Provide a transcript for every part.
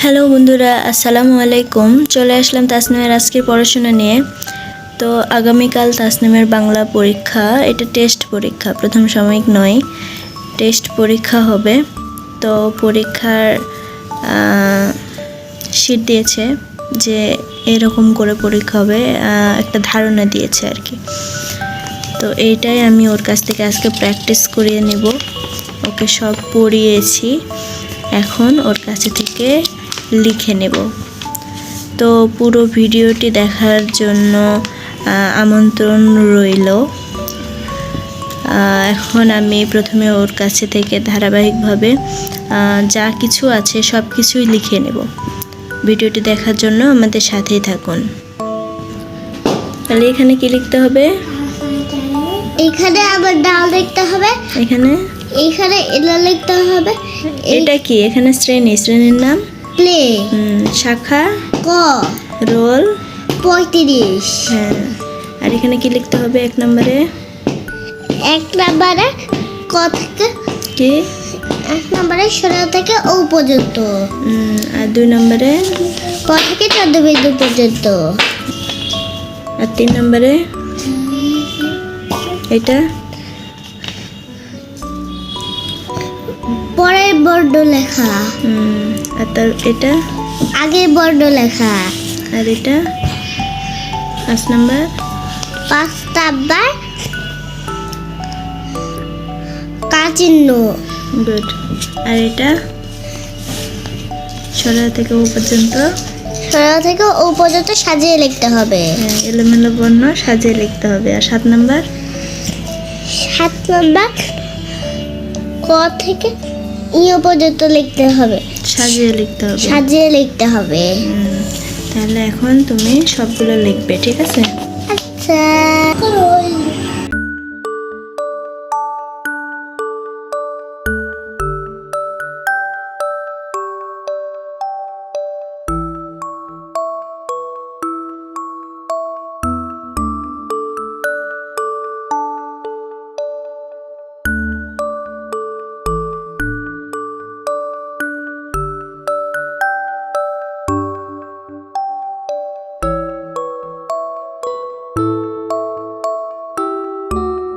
Hello বন্ধুরা, আসসালামু আলাইকুম। চলে আসলাম তাসনিমের আজকের পড়াশোনা নিয়ে। তো আগামীকাল তাসনিমের বাংলা পরীক্ষা, এটা টেস্ট পরীক্ষা, প্রথম সাময়িক নয়, টেস্ট পরীক্ষা হবে। তো পরীক্ষার শীট দিয়েছে যে এরকম করে পরীক্ষা হবে একটা ধারণা দিয়েছে আর কি। তো এইটাই আমি ওর কাছ থেকে আজকে প্র্যাকটিস করিয়ে নেব। ওকে সব পড়িয়েছি। এখন ওর কাছে থেকে লিখে নেব। তো পুরো ভিডিওটি দেখার জন্য আমন্ত্রণ রইল। এখন আমি প্রথমে ওর কাছে থেকে ধারাবাহিকভাবে যা কিছু আছে সব কিছুই লিখে নেব। ভিডিওটি দেখার জন্য আমাদের সাথেই থাকুন। তাহলে এখানে কি লিখতে হবে? এখানে আবার ডাল লিখতে হবে। এখানে? এখানে এলা লিখতে হবে। এটা কি? এখানে শ্রেণি। শ্রেণির নাম? প্লে। শাখা? ক। রোল? পঁয়ত্রিশ। হ্যাঁ। আর এখানে কি লিখতে হবে এক নম্বরে? এক নম্বরে ক থেকে কি? এক নম্বরে ষোলো থেকে ও পর্যন্ত। আর দুই নম্বরে? ক থেকে চোদ্দ বিন্দু পর্যন্ত। আর তিন নম্বরে? এটা? পরের বর্ণ লেখা। উম, আর তার এটা? আগে বর্ণ লেখা। আর এটা? পাঁচ নাম্বার? পাঁচ নাম্বার কাচিহ্ন গুড। আর এটা? ছড়া থেকে ও পর্যন্ত? ষোলো থেকে ও পর্যন্ত সাজিয়ে লিখতে হবে। হ্যাঁ, এলোমেলো বর্ণ সাজিয়ে লিখতে হবে। আর সাত নাম্বার? সাত নাম্বার ক থেকে ইয়ে পর্যন্ত লিখতে হবে। সাজিয়ে লিখতে হবে। সাজিয়ে লিখতে হবে। তাহলে এখন তুমি সবগুলো লিখবে ঠিক আছে? আচ্ছা। Bye.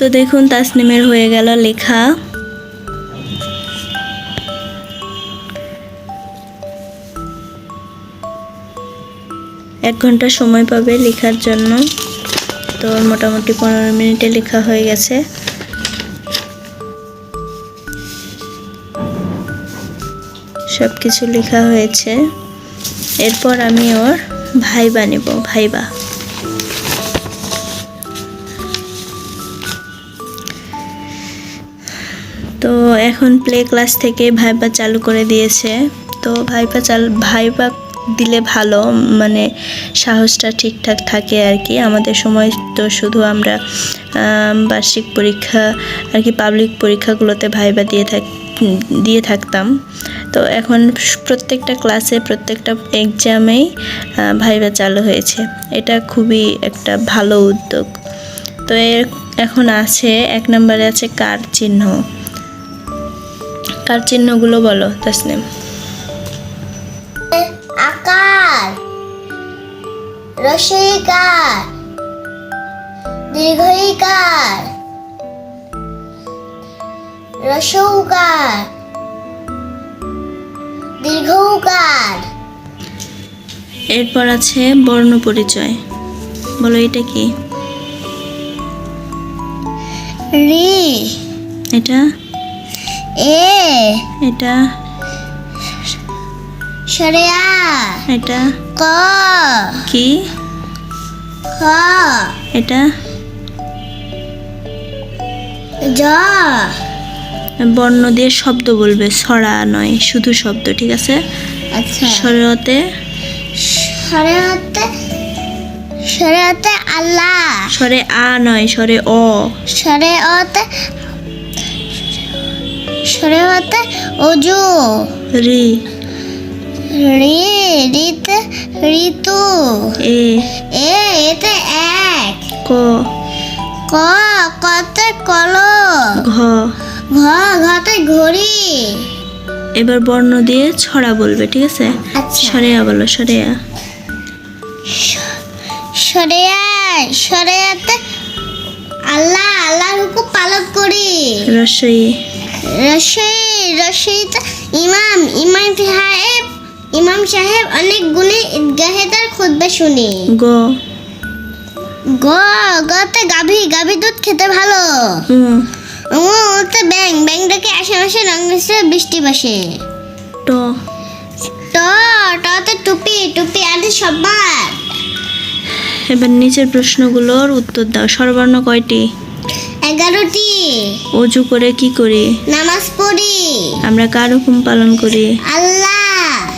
তো দেখুন, তাসনিমের হয়ে গেল লেখা। এক ঘণ্টা সময় পাবে লেখার জন্য। তো মোটামুটি পনেরো মিনিটে লেখা হয়ে গেছে। সব কিছু লেখা হয়েছে। এরপর আমি ওর ভাইবা নেব, ভাইবা। এখন প্লে ক্লাস থেকে ভাইবা চালু করে দিয়েছে। তো ভাইবা চাল ভাইবা দিলে ভালো মানে সাহসটা ঠিকঠাক থাকে আর কি। আমাদের সময় তো শুধু আমরা বার্ষিক পরীক্ষা আর কি পাবলিক পরীক্ষাগুলোতে ভাইবা দিয়ে থাক, দিয়ে থাকতাম। তো এখন প্রত্যেকটা ক্লাসে প্রত্যেকটা এক্সামেই ভাইবা চালু হয়েছে। এটা খুবই একটা ভালো উদ্যোগ। তো এর, এখন আছে, এক নম্বরে আছে কার চিহ্ন। কার চিহ্নগুলো বলো তাসনিম আকার রসইকার দীর্ঘইকার রসৌকার দীর্ঘৌকার এরপর আছে বর্ণ পরিচয়। বলো এটা কি? রি। এটা? এ। এটা। সরেয়া। এটা। ক। কি? খ। এটা। জ। বর্ণ দিয়ে শব্দ বলবে ছড়া নয় শুধু শব্দ ঠিক আছে? আচ্ছা। আল্লাহ। স্বরে আ নয় স্বরে অ। সরেয়াতে সরেয়াতে অজু। রি। রি রিতে ঋতু। এ। এ এতে এক। ক। ক কতে কল। ঘ। ঘ ঘতে ঘড়ি। এবার বর্ণ দিয়ে ছড়া বলবে ঠিক আছে? আচ্ছা। সরেয়া বলো সরেয়া। সরেয়া সরেয়াতে আল্লাহ আল্লাহর হুকুম পালন করি। রসই রসই রসইতে ইমাম ইমাম সাহেব ইমাম সাহেব অনেক গুণে ঈদগাহে তার খুতবা শুনি। গ। গ গতে গাভী গাভী দুধ খেতে ভালো। উ। ওতে ব্যাং ব্যাংটাকে আশেপাশে রং মিশে বৃষ্টি বাসে। ট। ট টতে টুপি টুপি আদি সবার এবার নিচের প্রশ্নগুলোর উত্তর দাও। স্বরবর্ণ কয়টি? এগারোটি। অজু করে কি করি? নামাজ পড়ি। আমরা কার হুকুম পালন করি? আল্লাহ।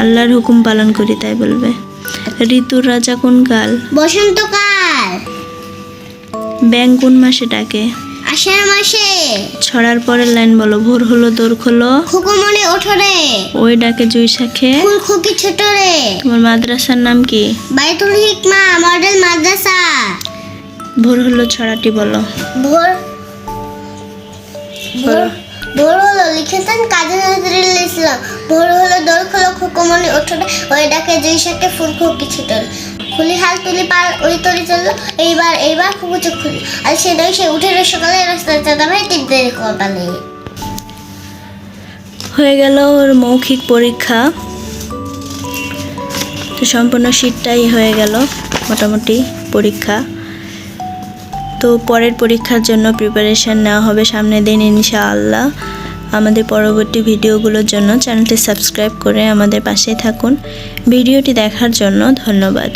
আল্লাহর হুকুম পালন করি তাই বলবে। ঋতুর রাজা কোন কাল? বসন্তকাল। ব্যাং কোন মাসে ডাকে? আষাঢ় মাসে। ছড়ার পরের লাইন বলো ভোর হলো দোর খোলো। খুকুমনি ওঠরে। ওই ডাকে জুই শাখে। ফুল খুকি ছোটরে। তোমার মাদ্রাসার নাম কি? বাইতুল হিকমা মডেল মাদ্রাসা। ভোর হলো ছড়াটি বলো। ভোর। ভোর ভোর হলো লিখেছেন কাজী নজরুল ইসলাম। ভোর হলো দোল খোলো খুকুমনি ওঠরে ওই ডাকে জুই শাকে ফুল খুকি ছোটরে খুলি হাল তুলি পাল ওই তলি চলল এইবার এইবার খুকু চোখ খুলি। আর সে সেটাই সে উঠে সকালে রাস্তায় চাঁদা ভাই তিনটে কপালে। হয়ে গেল ওর মৌখিক পরীক্ষা। তো সম্পূর্ণ শীতটাই হয়ে গেল মোটামুটি পরীক্ষা। তো পরের পরীক্ষার জন্য প্রিপারেশান নেওয়া হবে সামনের দিন ইনশাআল্লাহ। আমাদের পরবর্তী ভিডিওগুলোর জন্য চ্যানেলটি সাবস্ক্রাইব করে আমাদের পাশে থাকুন। ভিডিওটি দেখার জন্য ধন্যবাদ।